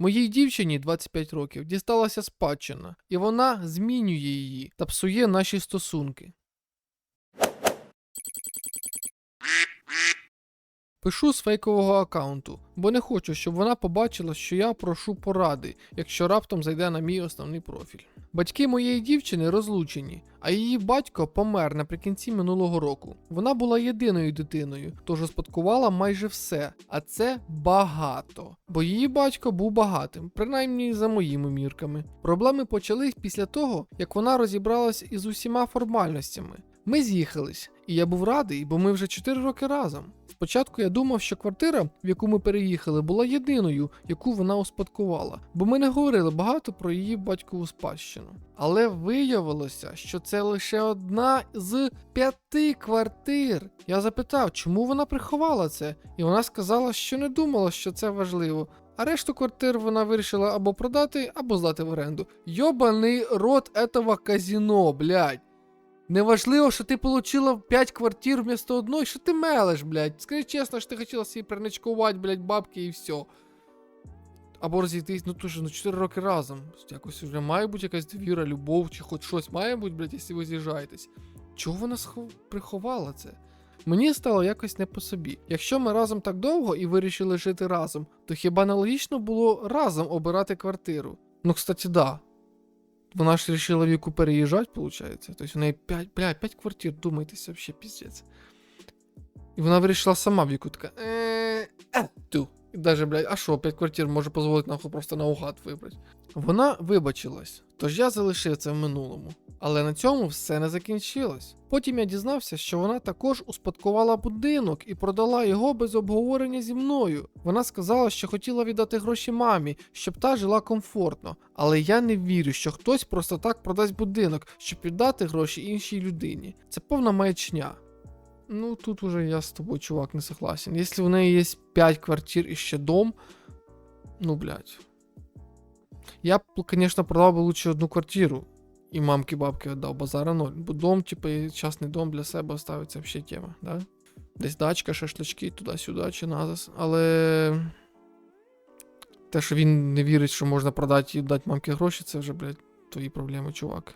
Моїй дівчині 25 років дісталася спадщина, і вона змінює її та псує наші стосунки. Пишу з фейкового аккаунту, бо не хочу, щоб вона побачила, що я прошу поради, якщо раптом зайде на мій основний профіль. Батьки моєї дівчини розлучені, а її батько помер наприкінці минулого року. Вона була єдиною дитиною, тож успадкувала майже все, а це багато. Бо її батько був багатим, принаймні за моїми мірками. Проблеми почались після того, як вона розібралась із усіма формальностями. Ми з'їхались, і я був радий, бо ми вже 4 роки разом. Спочатку я думав, що квартира, в яку ми переїхали, була єдиною, яку вона успадкувала, бо ми не говорили багато про її батькову спадщину. Але виявилося, що це лише одна з п'яти квартир. Я запитав, чому вона приховала це, і вона сказала, що не думала, що це важливо. А решту квартир вона вирішила або продати, або здати в оренду. Йобаний рот этого казіно, блядь. Неважливо, що ти получила 5 квартир вмісто одної, що ти мелеш, блядь. Скажи чесно, що ти хотіла собі приничкувати, блядь, бабки і все. Або розійтись, ну то ж, ну 4 роки разом. Якось вже має бути якась довіра, любов, чи хоч щось має бути, блядь, якщо ви з'їжджаєтесь. Чого вона схов... приховала це? Мені стало якось не по собі. Якщо ми разом так довго і вирішили жити разом, то хіба не логічно було разом обирати квартиру? Ну, кстати, да. Вона ж вирішила в яку переїжджати, виходить. Тобто у неї 5, бля, 5 квартир, думайтеся, взагалі піздець. І вона вирішила сама в яку така. «Е, е, Ту. Даже, блядь, а що, 5 квартир може дозволити нахуй просто наугад вибрати. Вона вибачилась, тож я залишив це в минулому. Але на цьому все не закінчилось. Потім я дізнався, що вона також успадкувала будинок і продала його без обговорення зі мною. Вона сказала, що хотіла віддати гроші мамі, щоб та жила комфортно. Але я не вірю, що хтось просто так продасть будинок, щоб віддати гроші іншій людині. Це повна маячня. Ну, тут уже я з тобою, чувак, не согласен. Якщо в неї є 5 квартир і ще дом, ну, блядь. Я б, звісно, продав би лучше одну квартиру. І мамки бабки віддав базара ноль. Бо дом, типу, частний дом для себе оставиться взагалі тема, да? Десь дачка, шашлички, туди-сюди, чи назас. Але. Те, що він не вірить, що можна продати і дати мамки гроші, це вже, блядь, твої проблеми, чувак.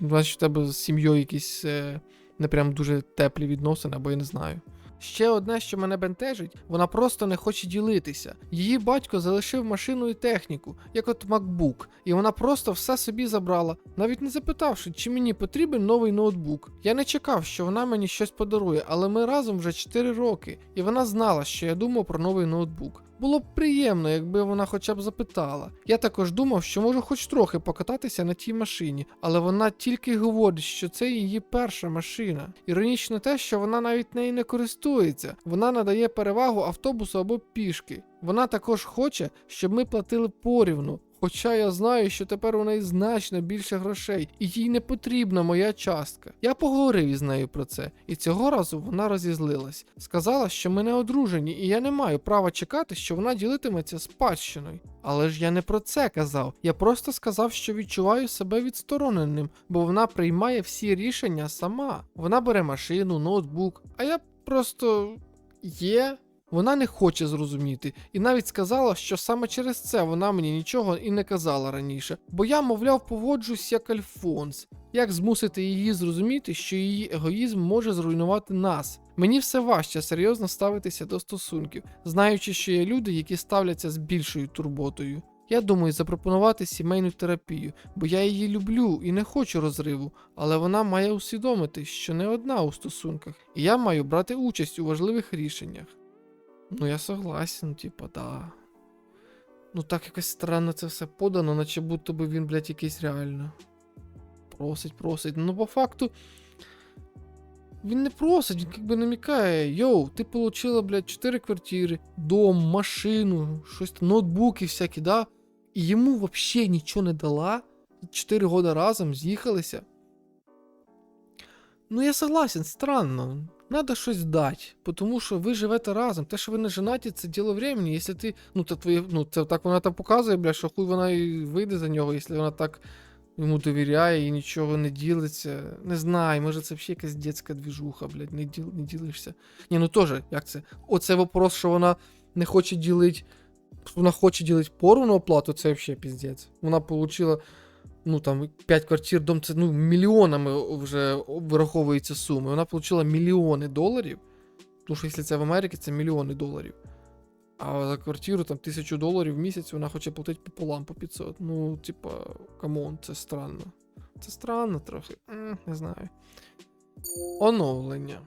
Значить, у тебе з сім'єю якісь е, не прям дуже теплі відносини, або я не знаю. Ще одне, що мене бентежить, вона просто не хоче ділитися. Її батько залишив машину і техніку, як от MacBook, і вона просто все собі забрала, навіть не запитавши, чи мені потрібен новий ноутбук. Я не чекав, що вона мені щось подарує, але ми разом вже 4 роки, і вона знала, що я думав про новий ноутбук. Було б приємно, якби вона хоча б запитала. Я також думав, що можу хоч трохи покататися на тій машині, але вона тільки говорить, що це її перша машина. Іронічно те, що вона навіть нею не користується, вона надає перевагу автобусу або пішки. Вона також хоче, щоб ми платили порівну. Хоча я знаю, що тепер у неї значно більше грошей, і їй не потрібна моя частка. Я поговорив із нею про це, і цього разу вона розізлилась. Сказала, що ми не одружені, і я не маю права чекати, що вона ділитиметься спадщиною. Але ж я не про це казав. Я просто сказав, що відчуваю себе відстороненим, бо вона приймає всі рішення сама. Вона бере машину, ноутбук, а я просто є. Вона не хоче зрозуміти, і навіть сказала, що саме через це вона мені нічого і не казала раніше, бо я, мовляв, поводжусь як Альфонс. Як змусити її зрозуміти, що її егоїзм може зруйнувати нас? Мені все важче серйозно ставитися до стосунків, знаючи, що є люди, які ставляться з більшою турботою. Я думаю запропонувати сімейну терапію, бо я її люблю і не хочу розриву, але вона має усвідомити, що не одна у стосунках, і я маю брати участь у важливих рішеннях. Ну, я согласен, типа, да. Ну так якось странно це все подано, наче будто би він, блядь, якийсь реально. Просить, просить. Ну, по факту. Він не просить, він якби намікає. Йоу, ти получила, блядь, 4 квартири, дом, машину, щось там, ноутбуки всякі, да? І йому вообще нічого не дала. 4 года разом з'їхалися. Ну, я согласен, странно. Надо щось дати, тому що ви живете разом. Те, що ви не женаті, це діло времени. Якщо ти. Ну, це твоє, ну, це так вона там показує, бля, що хуй вона і вийде за нього, якщо вона так йому довіряє і нічого не ділиться. Не знаю, може це взагалі якась дитяча двіжуха, блядь, не, діл, не ділишся. Ні, ну теж, як це? Оце вопрос, що вона не хоче ділити вона хоче ділити поровну оплату, це взагалі піздець. Вона отримала, ну там, 5 квартир, дом, це ну, мільйонами вже вираховується суми. Вона отримала мільйони доларів. Тому що якщо це в Америці, це мільйони доларів. А за квартиру там тисячу доларів в місяць вона хоче платити пополам по 500. Ну, типа, камон, це странно. Це странно трохи. Не знаю. Оновлення.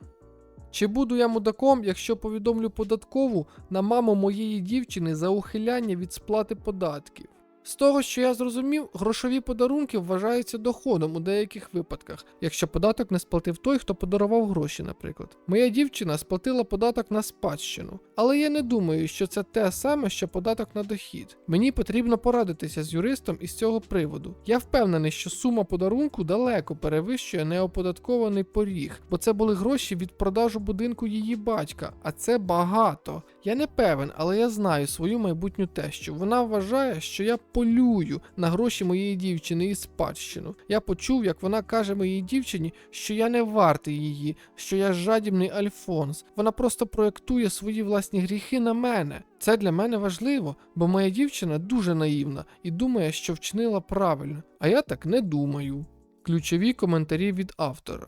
Чи буду я мудаком, якщо повідомлю податкову на маму моєї дівчини за ухиляння від сплати податків? З того, що я зрозумів, грошові подарунки вважаються доходом у деяких випадках, якщо податок не сплатив той, хто подарував гроші, наприклад. Моя дівчина сплатила податок на спадщину, але я не думаю, що це те саме, що податок на дохід. Мені потрібно порадитися з юристом із цього приводу. Я впевнений, що сума подарунку далеко перевищує неоподаткований поріг, бо це були гроші від продажу будинку її батька, а це багато. Я не певен, але я знаю свою майбутню тещу. Вона вважає, що я полюю на гроші моєї дівчини і спадщину. Я почув, як вона каже моїй дівчині, що я не вартий її, що я жадібний Альфонс. Вона просто проєктує свої власні гріхи на мене. Це для мене важливо, бо моя дівчина дуже наївна і думає, що вчинила правильно. А я так не думаю. Ключові коментарі від автора.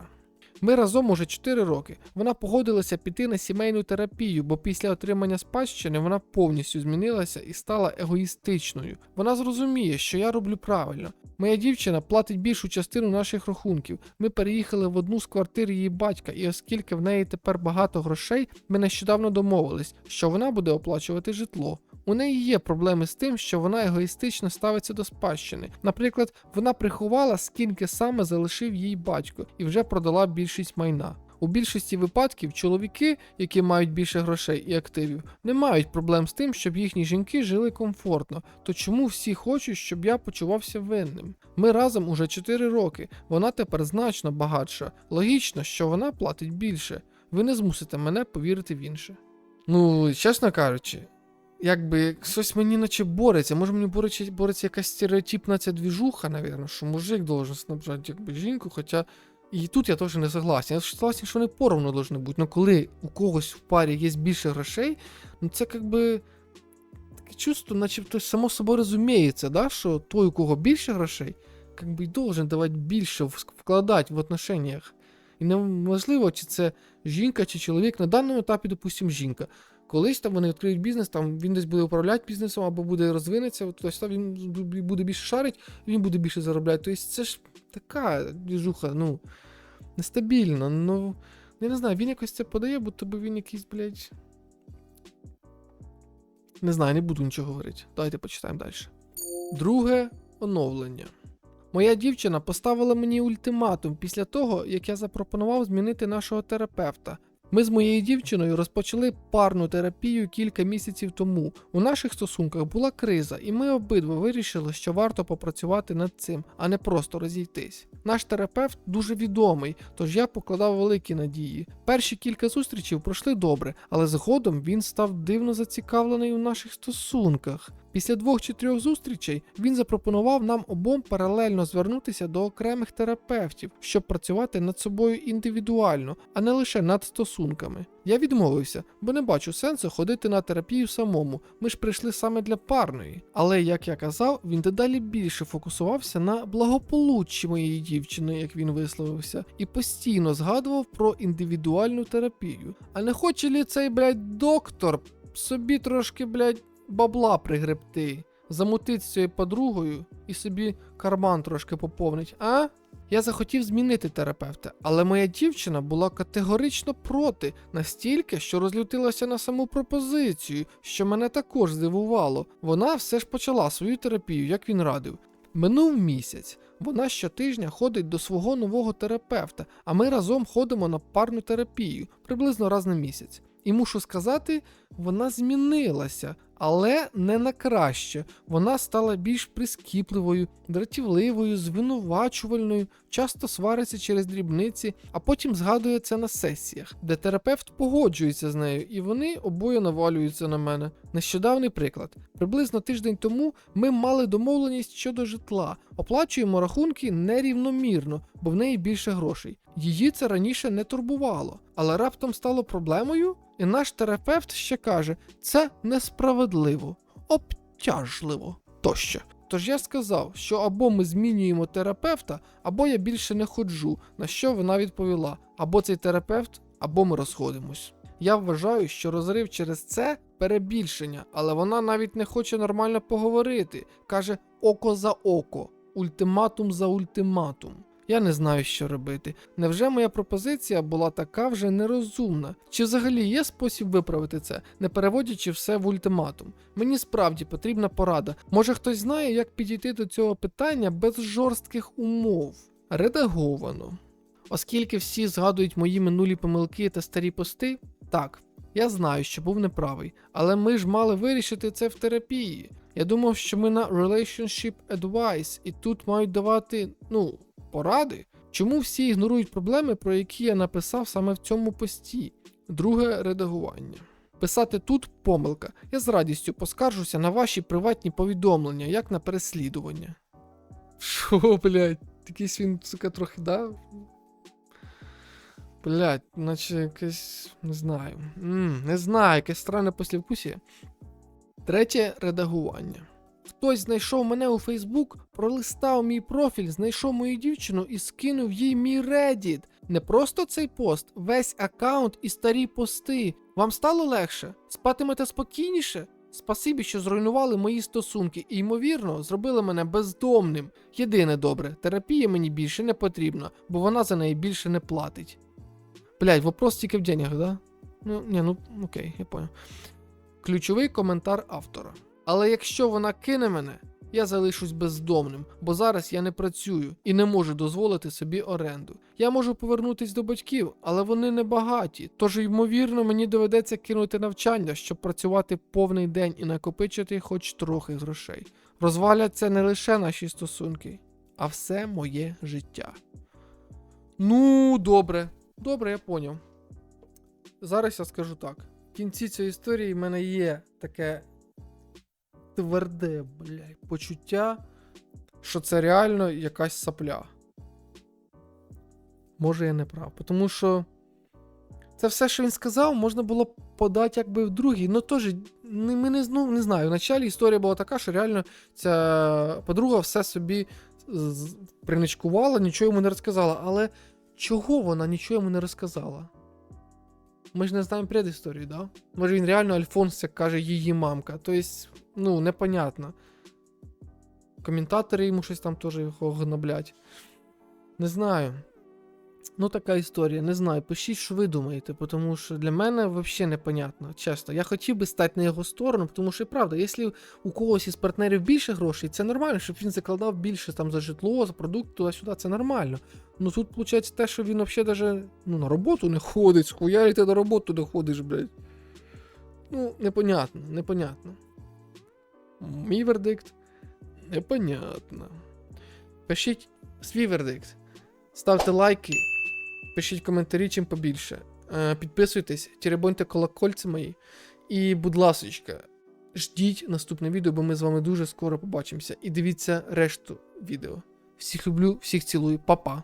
Ми разом уже 4 роки. Вона погодилася піти на сімейну терапію, бо після отримання спадщини вона повністю змінилася і стала егоїстичною. Вона зрозуміє, що я роблю правильно. Моя дівчина платить більшу частину наших рахунків. Ми переїхали в одну з квартир її батька, і оскільки в неї тепер багато грошей, ми нещодавно домовились, що вона буде оплачувати житло. У неї є проблеми з тим, що вона егоїстично ставиться до спадщини. Наприклад, вона приховала, скільки саме залишив їй батько, і вже продала більшість майна. У більшості випадків чоловіки, які мають більше грошей і активів, не мають проблем з тим, щоб їхні жінки жили комфортно. То чому всі хочуть, щоб я почувався винним? Ми разом уже 4 роки. Вона тепер значно багатша. Логічно, що вона платить більше. Ви не змусите мене повірити в інше. Ну, чесно кажучи, якби щось мені наче бореться. Може мені бореться, бореться якась стереотипна ця двіжуха, навірно, що мужик должен снабжати якби жінку, хоча. І тут я теж не согласен. Я согласен, що вони поровну должны бути. Ну коли у когось в парі є більше грошей, ну це якби таке чувство, начебто само собою розуміється, да, що той, у кого більше грошей, якби й должен давати більше, вкладати в отношеннях. І неможливо, чи це жінка, чи чоловік. На даному етапі, допустимо, жінка. Колись там вони відкриють бізнес, там він десь буде управляти бізнесом або буде розвинеться, тобто там він буде більше шарить, він буде більше заробляти. Тобто це ж така двіжуха, ну, нестабільна. Ну, я не знаю, він якось це подає, бо тобі він якийсь, блядь. Не знаю, не буду нічого говорити. Давайте почитаємо далі. Друге оновлення. Моя дівчина поставила мені ультиматум після того, як я запропонував змінити нашого терапевта. Ми з моєю дівчиною розпочали парну терапію кілька місяців тому. У наших стосунках була криза, і ми обидва вирішили, що варто попрацювати над цим, а не просто розійтись. Наш терапевт дуже відомий, тож я покладав великі надії. Перші кілька зустрічей пройшли добре, але згодом він став дивно зацікавлений у наших стосунках. Після двох чи трьох зустрічей він запропонував нам обом паралельно звернутися до окремих терапевтів, щоб працювати над собою індивідуально, а не лише над стосунками. Я відмовився, бо не бачу сенсу ходити на терапію самому. Ми ж прийшли саме для парної. Але, як я казав, він дедалі більше фокусувався на благополуччі моєї дівчини, як він висловився, і постійно згадував про індивідуальну терапію. А не хоче лі цей, блядь, доктор собі трошки, блядь, бабла пригребти, замутить з цією подругою і собі карман трошки поповнить, а? Я захотів змінити терапевта, але моя дівчина була категорично проти, настільки, що розлютилася на саму пропозицію, що мене також здивувало. Вона все ж почала свою терапію, як він радив. Минув місяць. Вона щотижня ходить до свого нового терапевта, а ми разом ходимо на парну терапію приблизно раз на місяць. І мушу сказати, вона змінилася, але не на краще. Вона стала більш прискіпливою, дратівливою, звинувачувальною, часто свариться через дрібниці, а потім згадує це на сесіях, де терапевт погоджується з нею, і вони обоє навалюються на мене. Нещодавний приклад. Приблизно тиждень тому ми мали домовленість щодо житла, оплачуємо рахунки нерівномірно, бо в неї більше грошей. Її це раніше не турбувало, але раптом стало проблемою, і наш терапевт ще каже: це несправедливо. Обтяжливо тощо. Тож я сказав, що або ми змінюємо терапевта, або я більше не ходжу, на що вона відповіла: або цей терапевт, або ми розходимось. Я вважаю, що розрив через це перебільшення, але вона навіть не хоче нормально поговорити. Каже око за око, ультиматум за ультиматум. Я не знаю, що робити. Невже моя пропозиція була така вже нерозумна? Чи взагалі є спосіб виправити це, не переводячи все в ультиматум? Мені справді потрібна порада. Може хтось знає, як підійти до цього питання без жорстких умов? Редаговано. Оскільки всі згадують мої минулі помилки та старі пости, так, я знаю, що був неправий, але ми ж мали вирішити це в терапії. Я думав, що ми на Relationship Advice, і тут мають давати, ну, поради. Чому всі ігнорують проблеми, про які я написав саме в цьому пості? Друге редагування. Писати тут помилка. Я з радістю поскаржуся на ваші приватні повідомлення, як на переслідування. Що, блядь, якийсь він, сука, трохи, да? Блядь, наче якесь. не знаю. м не знаю, якесь странне послівкусія. Третє редагування. Хтось знайшов мене у Фейсбук, пролистав мій профіль, знайшов мою дівчину і скинув їй мій Reddit. Не просто цей пост, весь аккаунт і старі пости. Вам стало легше? Спатимете спокійніше? Спасибі, що зруйнували мої стосунки і, ймовірно, зробили мене бездомним. Єдине добре, терапія мені більше не потрібна, бо вона за неї більше не платить. Блять, вопрос тільки в деньгах, да? Ну, ні, ну окей, я понял. Ключовий коментар автора. Але якщо вона кине мене, я залишусь бездомним, бо зараз я не працюю і не можу дозволити собі оренду. Я можу повернутись до батьків, але вони не багаті, тож, ймовірно, мені доведеться кинути навчання, щоб працювати повний день і накопичити хоч трохи грошей. Розваляться не лише наші стосунки, а все моє життя. Ну, добре, добре, я поняв. Зараз я скажу так. В кінці цієї історії в мене є таке тверде, блядь, почуття, що це реально якась сапля. Може, я не прав. Тому що це все, що він сказав, можна було подати якби в другій. Ну теж ми не, ну, не знаю. Вначалі історія була така, що реально ця подруга все собі приничкувала, нічого йому не розказала. Але чого вона нічого йому не розказала? Ми ж не знаємо предісторію, да? Може він реально Альфонс, як каже її мамка. Тобто, ну, непонятно. Коментатори йому щось там теж його гноблять. Не знаю. Ну, така історія, не знаю. Пишіть, що ви думаєте, тому що для мене взагалі непонятно, чесно. Я хотів би стати на його сторону, тому що і правда, якщо у когось із партнерів більше грошей, це нормально, щоб він закладав більше там за житло, за продукт, туди-сюди, це нормально. Ну тут виходить те, що він взагалі даже, ну, на роботу не ходить, схуярі ти на роботу не ходиш, блядь. Ну, непонятно, непонятно. Мій вердикт непонятно. Пишіть свій вердикт. Ставте лайки, пишіть коментарі чим побільше. Е, Підписуйтесь, теребоньте колокольці мої. І, будь ласочка, ждіть наступне відео, бо ми з вами дуже скоро побачимося. І дивіться решту відео. Всіх люблю, всіх цілую, па-па.